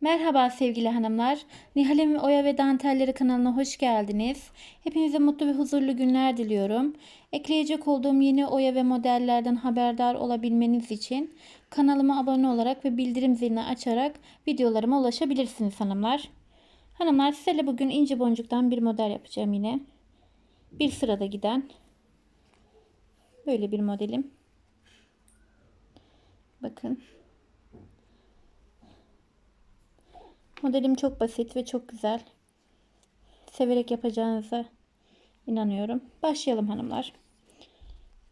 Merhaba sevgili hanımlar. Nihal'in Oya ve Dantelleri kanalına hoş geldiniz. Hepinize mutlu ve huzurlu günler diliyorum. Ekleyecek olduğum yeni oya ve modellerden haberdar olabilmeniz için kanalıma abone olarak ve bildirim zilini açarak videolarıma ulaşabilirsiniz hanımlar. Hanımlar size bugün ince boncuktan bir model yapacağım yine. Bir sırada giden. Böyle bir modelim. Bakın. Modelim çok basit ve çok güzel. Severek yapacağınıza inanıyorum. Başlayalım hanımlar.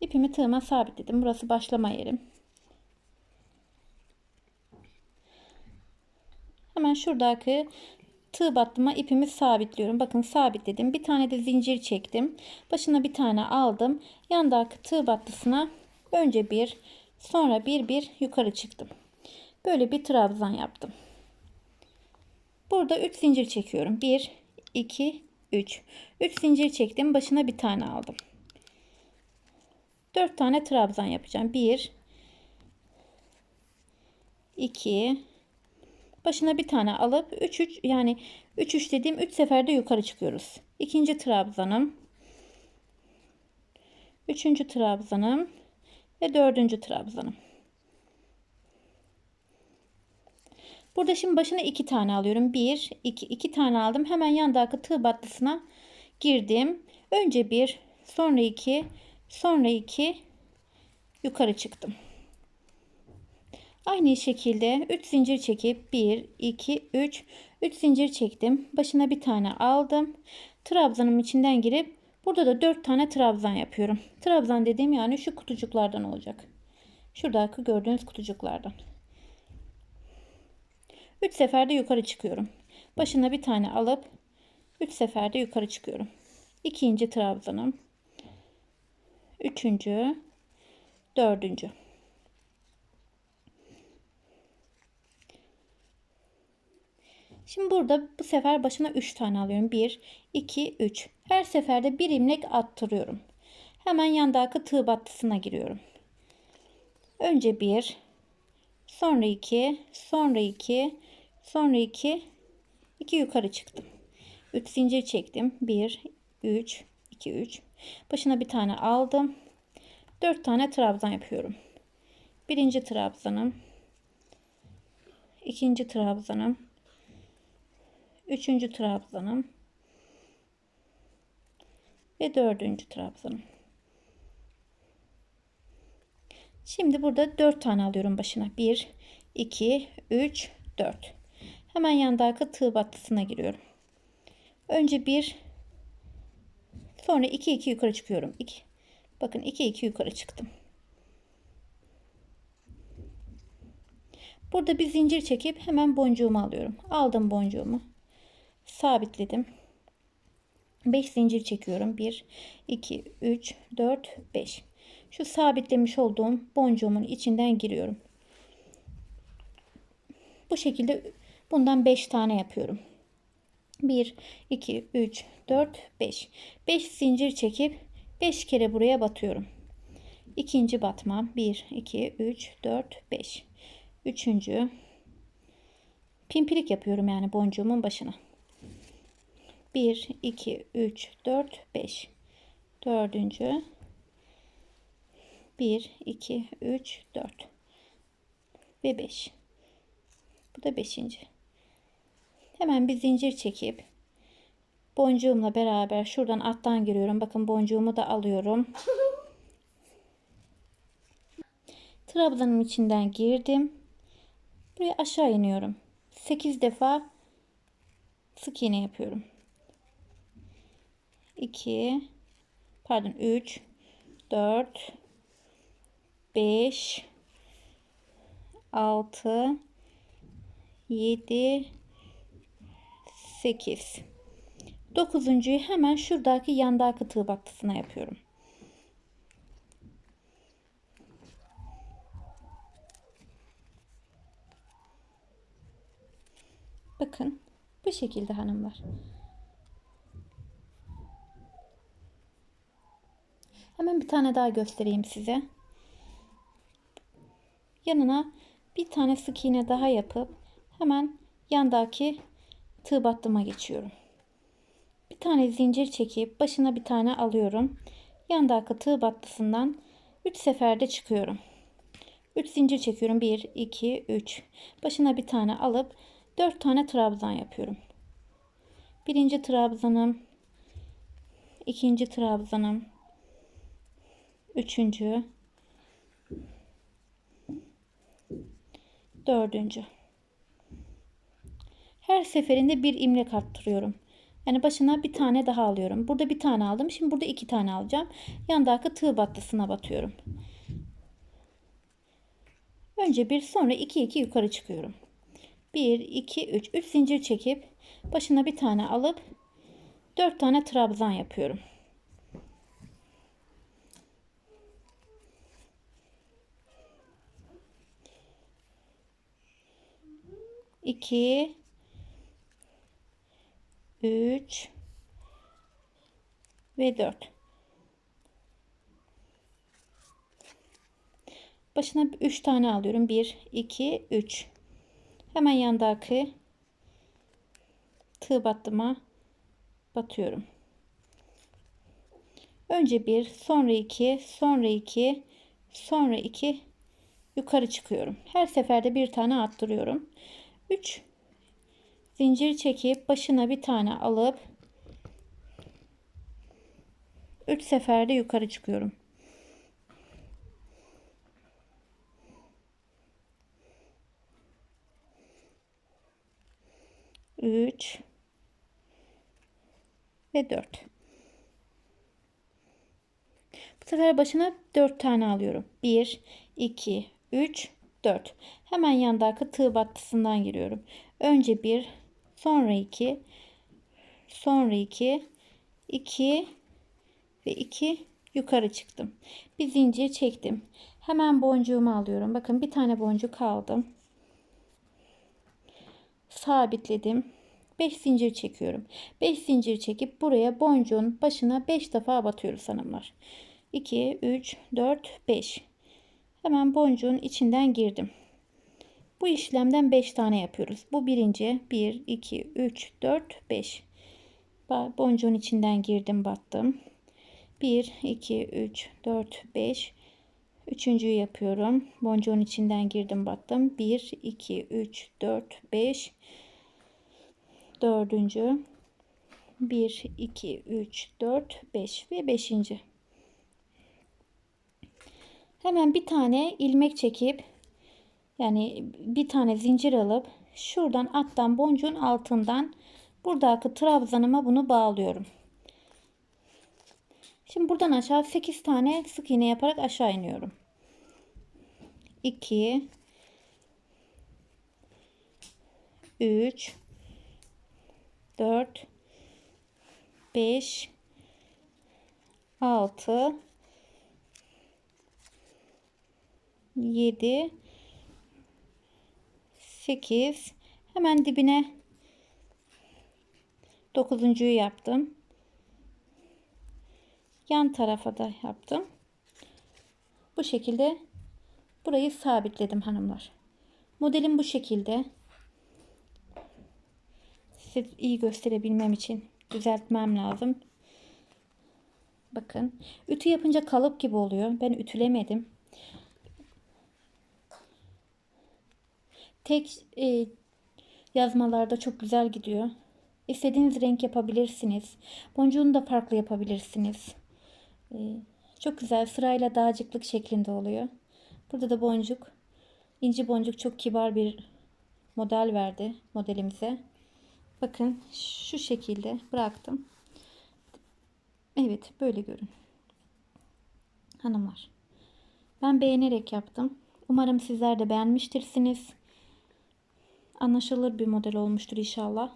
İpimi tığıma sabitledim. Burası başlama yerim. Hemen şuradaki tığ battıma ipimi sabitliyorum. Bakın sabitledim. Bir tane de zincir çektim. Başına bir tane aldım. Yandaki tığ battısına önce bir sonra bir bir yukarı çıktım. Böyle bir trabzan yaptım. Burada 3 zincir çekiyorum. 1, 2, 3. 3 zincir çektim. Başına bir tane aldım. 4 tane trabzan yapacağım. 1, 2, başına bir tane alıp 3 3 yani 3 3 dediğim 3 seferde yukarı çıkıyoruz. İkinci trabzanım. Üçüncü trabzanım ve dördüncü trabzanım. Burada şimdi başına iki tane alıyorum. Bir, iki, iki tane aldım. Hemen yandaki tığ battısına girdim. Önce bir, sonra iki, sonra iki yukarı çıktım. Aynı şekilde 3 zincir çekip 1, 2, 3, 3 zincir çektim. Başına bir tane aldım. Trabzanın içinden girip burada da 4 tane trabzan yapıyorum. Trabzan dediğim yani şu kutucuklardan olacak. Şuradaki gördüğünüz kutucuklardan. 3 seferde yukarı çıkıyorum. Başına bir tane alıp 3 seferde yukarı çıkıyorum. İkinci trabzanım. Üçüncü. Dördüncü. Şimdi burada bu sefer başına 3 tane alıyorum. 1, 2, 3. Her seferde bir imlek attırıyorum. Hemen yandaki tığ battısına giriyorum. Önce 1, sonra 2, sonra 2, Sonra 2 2 yukarı çıktım. 3 zincir çektim. 1 3 2 3 başına bir tane aldım. 4 tane trabzan yapıyorum. Birinci trabzanım. ikinci trabzanım. Üçüncü trabzanım. Ve dördüncü trabzanım. Şimdi burada 4 tane alıyorum başına. 1, 2, 3, 4. Hemen yandaki tığ battısına giriyorum. Önce bir sonra iki iki yukarı çıkıyorum. 2. Bakın iki iki yukarı çıktım. Burada bir zincir çekip hemen boncuğumu alıyorum. Aldım boncuğumu. Sabitledim. 5 zincir çekiyorum. 1 2 3 4 5. Şu sabitlemiş olduğum boncuğumun içinden giriyorum. Bu şekilde Bundan 5 tane yapıyorum. 1, 2, 3, 4, 5. 5 zincir çekip 5 kere buraya batıyorum. İkinci batma 1, 2, 3, 4, 5. Üçüncü pimpirik yapıyorum yani boncuğumun başına. 1, 2, 3, 4, 5. Dördüncü 1, 2, 3, 4 ve 5. Bu da beşinci. Hemen bir zincir çekip boncuğumla beraber şuradan alttan giriyorum. Bakın boncuğumu da alıyorum. Trabzanın içinden girdim. Buraya aşağı iniyorum. 8 defa sık iğne yapıyorum. 2 pardon 3 4 5 6 7 8 dokuzuncuyu hemen şuradaki yandaki tığ battısına yapıyorum. Bakın bu şekilde hanımlar. Hemen bir tane daha göstereyim size. Yanına bir tane sık iğne daha yapıp hemen yandaki tığ battıma geçiyorum. Bir tane zincir çekip başına bir tane alıyorum. Yandaki tığ battısından 3 seferde çıkıyorum. 3 zincir çekiyorum. 1, 2, 3. Başına bir tane alıp 4 tane trabzan yapıyorum. Birinci trabzanım. ikinci trabzanım. Üçüncü. Dördüncü. Her seferinde bir imlek arttırıyorum. Yani başına bir tane daha alıyorum. Burada bir tane aldım. Şimdi burada iki tane alacağım. Yandaki tığ battısına batıyorum. Önce bir sonra iki iki yukarı çıkıyorum. 1 2 3 3 zincir çekip başına bir tane alıp 4 tane trabzan yapıyorum. İki, üç ve dört. Başına 3 tane alıyorum. 1, 2, 3. Hemen yandaki tığ battıma batıyorum. Önce bir, sonra iki, sonra iki, sonra iki yukarı çıkıyorum. Her seferde bir tane attırıyorum. 3 zincir çekip başına bir tane alıp 3 seferde yukarı çıkıyorum. 3 ve 4. Bu sefer başına 4 tane alıyorum. 1, 2, 3, 4. Hemen yandaki tığ battısından giriyorum. Önce 1, sonra 2, sonra 2, 2 ve 2 yukarı çıktım. Bir zincir çektim. Hemen boncuğumu alıyorum. Bakın bir tane boncuk aldım sabitledim. 5 zincir çekiyorum. 5 zincir çekip buraya boncuğun başına 5 defa batıyoruz hanımlar. 2, 3, 4, 5. Hemen boncuğun içinden girdim. Bu işlemden 5 tane yapıyoruz. Bu birinci. 1, 2, 3, 4, 5. Boncuğun içinden girdim battım. 1, 2, 3, 4, 5. Üçüncüyü yapıyorum. Boncuğun içinden girdim battım. 1, 2, 3, 4, 5. Dördüncü. 1, 2, 3, 4, 5 ve beşinci. Hemen bir tane ilmek çekip yani bir tane zincir alıp şuradan alttan boncuğun altından buradaki trabzanıma bunu bağlıyorum. Şimdi buradan aşağı 8 tane sık iğne yaparak aşağı iniyorum. 2 3 4 5 6 7 8 hemen dibine dokuzuncuyu yaptım yan tarafa da yaptım. Bu şekilde burayı sabitledim hanımlar. Modelim bu şekilde. Size iyi gösterebilmem için düzeltmem lazım. Bakın. Ütü yapınca kalıp gibi oluyor. Ben ütülemedim. Tek e, yazmalarda çok güzel gidiyor. İstediğiniz renk yapabilirsiniz. Boncuğunu da farklı yapabilirsiniz. Ee, çok güzel sırayla dağcıklık şeklinde oluyor. Burada da boncuk. inci boncuk çok kibar bir model verdi modelimize. Bakın şu şekilde bıraktım. Evet böyle görün. Hanımlar. Ben beğenerek yaptım. Umarım sizler de beğenmiştirsiniz. Anlaşılır bir model olmuştur inşallah.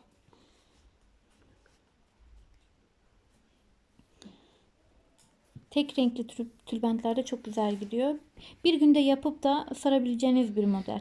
Tek renkli tülbentlerde çok güzel gidiyor. Bir günde yapıp da sarabileceğiniz bir model.